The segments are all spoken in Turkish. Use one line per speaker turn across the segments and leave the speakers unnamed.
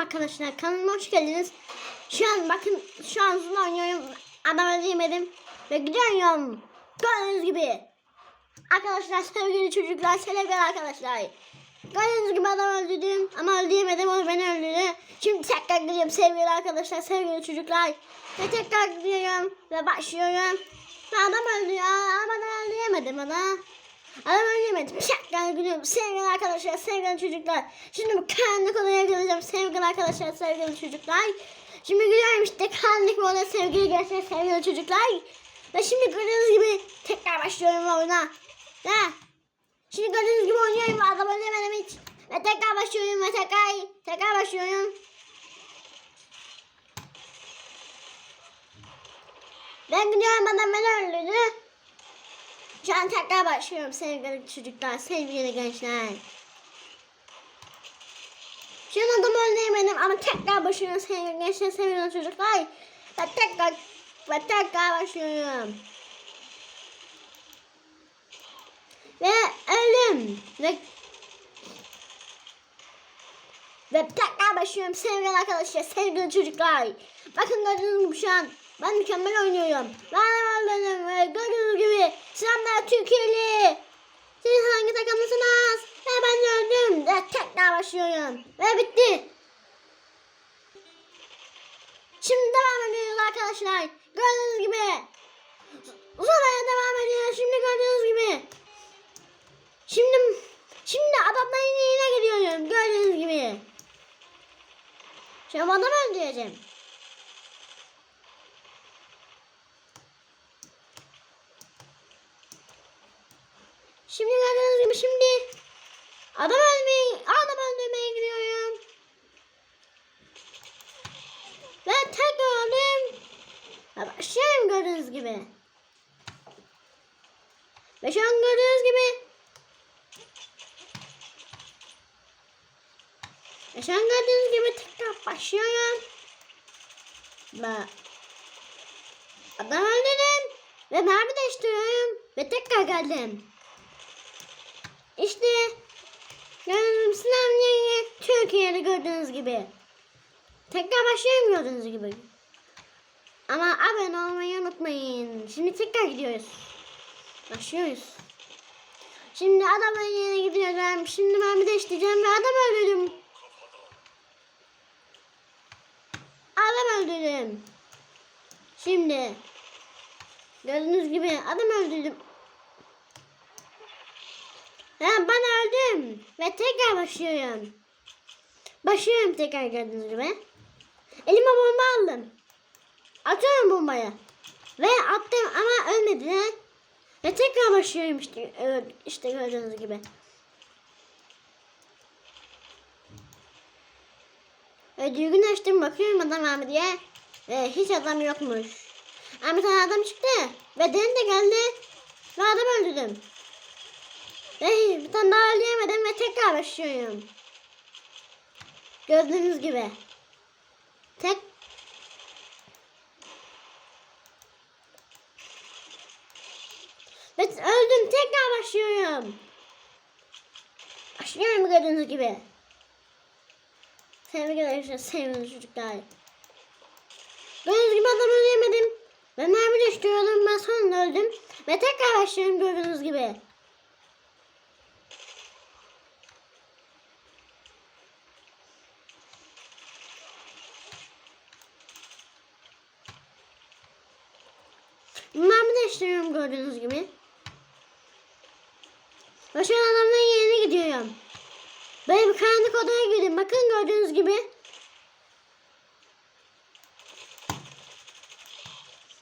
Arkadaşlar kanalıma hoş geldiniz. Şu an bakın şu an zula oynuyorum. Adam öldüremedim. Ve gidiyorum. Gördüğünüz gibi. Arkadaşlar sevgili çocuklar sevgili arkadaşlar. Gördüğünüz gibi adam öldürdüm ama öldüremedim o beni öldürdü. Şimdi tekrar gidiyorum sevgili arkadaşlar sevgili çocuklar. Ve tekrar gidiyorum ve başlıyorum. Ve adam öldü ama ben öldüremedim ona. Adam öldüremedim. Tekrar gidiyorum sevgili arkadaşlar sevgili çocuklar. Şimdi bu karanlık odaya gireceğim sevgili arkadaşlar sevgili çocuklar. Şimdi gidiyorum işte karanlık odaya sevgili gençler sevgili çocuklar. Ve şimdi gördüğünüz gibi tekrar başlıyorum oyuna. Ne? Şimdi gördüğünüz gibi oynuyorum. Adam öldüremedim hiç. Ve tekrar başlıyorum ve tekrar tekrar başlıyorum. Ben gidiyorum adam beni öldürdü. Şu an tekrar başlıyorum sevgili çocuklar, sevgili gençler. Şu an adamı öldüremedim ama tekrar başlıyorum sevgili gençler, sevgili çocuklar. Ve tekrar ve tekrar başlıyorum. Ve öldüm. Ve ve tekrar başlıyorum sevgili arkadaşlar, sevgili çocuklar. Bakın gördüğünüz gibi şu an ben mükemmel oynuyorum. Ben öldüm ve gördüğünüz gibi selamlar Türkiye'li. Siz hangi takımlısınız? Ve ben öldüm ve tekrar başlıyorum. Ve bitti. Şimdi devam ediyoruz arkadaşlar. Gördüğünüz gibi. Uzamaya devam ediyoruz. Şimdi gördüğünüz gibi. Şimdi şimdi adamların yine gidiyorum. Gördüğünüz gibi. Şimdi adam öldüreceğim. Şimdi gördüğünüz gibi şimdi adam öldürmeye, adam öldürmeye gidiyorum. Ve tekrar öldüm. Ve başlıyorum gördüğünüz gibi. Ve şu an gördüğünüz gibi Ve şu an gördüğünüz gibi tekrar başlıyorum. Ve adam öldürdüm. Ve mermi değiştiriyorum. Ve tekrar geldim. İşte gördüğünüz sınavları Türkiye'de gördüğünüz gibi. Tekrar başlıyorum gördüğünüz gibi. Ama abone olmayı unutmayın. Şimdi tekrar gidiyoruz. Başlıyoruz. Şimdi adamın yerine gidiyorum. Şimdi ben bir değiştireceğim ve adam öldürdüm. Adam öldürdüm. Şimdi gördüğünüz gibi adam öldürdüm. Ben, ben öldüm ve tekrar başlıyorum. Başlıyorum tekrar gördüğünüz gibi. Elime bomba aldım. Atıyorum bombayı. Ve attım ama ölmedi. Ve tekrar başlıyorum işte, evet, işte gördüğünüz gibi. Ve düğün açtım bakıyorum adam mı diye. Ve hiç adam yokmuş. Ama bir tane adam çıktı. Ve den de geldi. Ve adam öldürdüm. Ve bir tane daha öldüremedim ve tekrar başlıyorum. Gördüğünüz gibi. Tek Ve öldüm tekrar başlıyorum. Başlıyorum gördüğünüz gibi. Sevgili arkadaşlar, sevgili çocuklar. Gördüğünüz gibi adamı öldüremedim. Ben mermi düşürüyordum, ben sonra öldüm. Ve tekrar başlıyorum gördüğünüz gibi. Değiştiriyorum gördüğünüz gibi. Ve şu an yerine gidiyorum. Böyle bir karanlık odaya girdim. Bakın gördüğünüz gibi.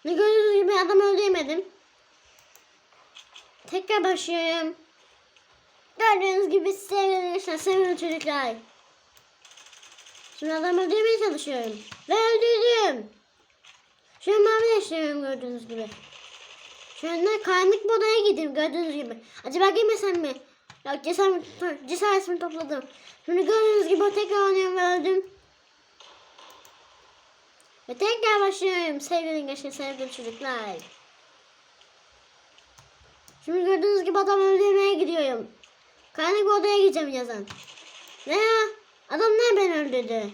Ve gördüğünüz gibi adam öldüremedim. Tekrar başlıyorum. Gördüğünüz gibi sevgili arkadaşlar, sevgili çocuklar. Şimdi adamı öldürmeye çalışıyorum. Ve öldürdüm. Şu an mavi yaşıyorum gördüğünüz gibi. Şu anda karanlık bir odaya gideyim gördüğünüz gibi. Acaba girmesem mi? Yok cesaret, cesaretimi topladım. Şimdi gördüğünüz gibi tekrar oynuyorum ve öldüm. Ve tekrar başlıyorum sevgili gençler, sevgili çocuklar. Şimdi gördüğünüz gibi adam öldürmeye gidiyorum. Karanlık odaya gideceğim yazan. Ne ya? Adam ne ben öldürdü?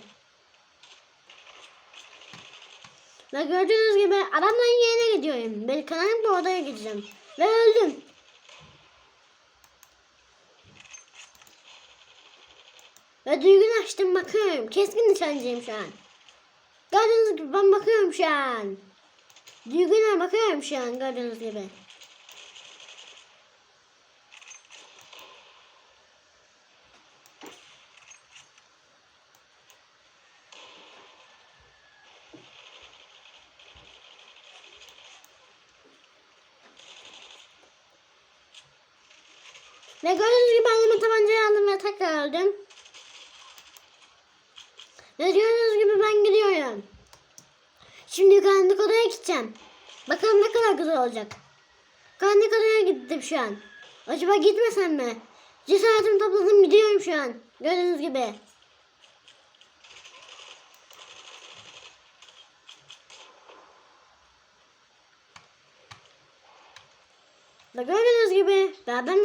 Ve gördüğünüz gibi adamların yerine gidiyorum. Ben kanalım da odaya gideceğim. Ve öldüm. Ve düğün açtım bakıyorum. Keskin nişancıyım şu an. Gördüğünüz gibi ben bakıyorum şu an. Düğüne bakıyorum şu an gördüğünüz gibi. Ve gördüğünüz gibi anneme tabancayı aldım ve tekrar öldüm. Ve gördüğünüz gibi ben gidiyorum. Şimdi karanlık odaya gideceğim. Bakalım ne kadar güzel olacak. Karanlık odaya gittim şu an. Acaba gitmesem mi? Cesaretimi topladım gidiyorum şu an. Gördüğünüz gibi. Ve gördüğünüz gibi ben adam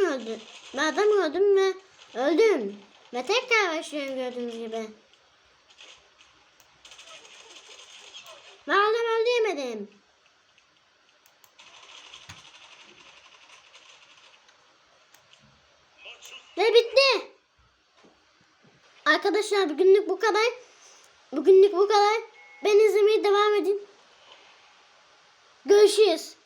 Ben adam öldüm ve öldüm. Ve tekrar başlıyorum gördüğünüz gibi. Ben adam öldüremedim. Ve bitti. Arkadaşlar bugünlük bu kadar. Bugünlük bu kadar. Ben izlemeye devam edin. Görüşürüz.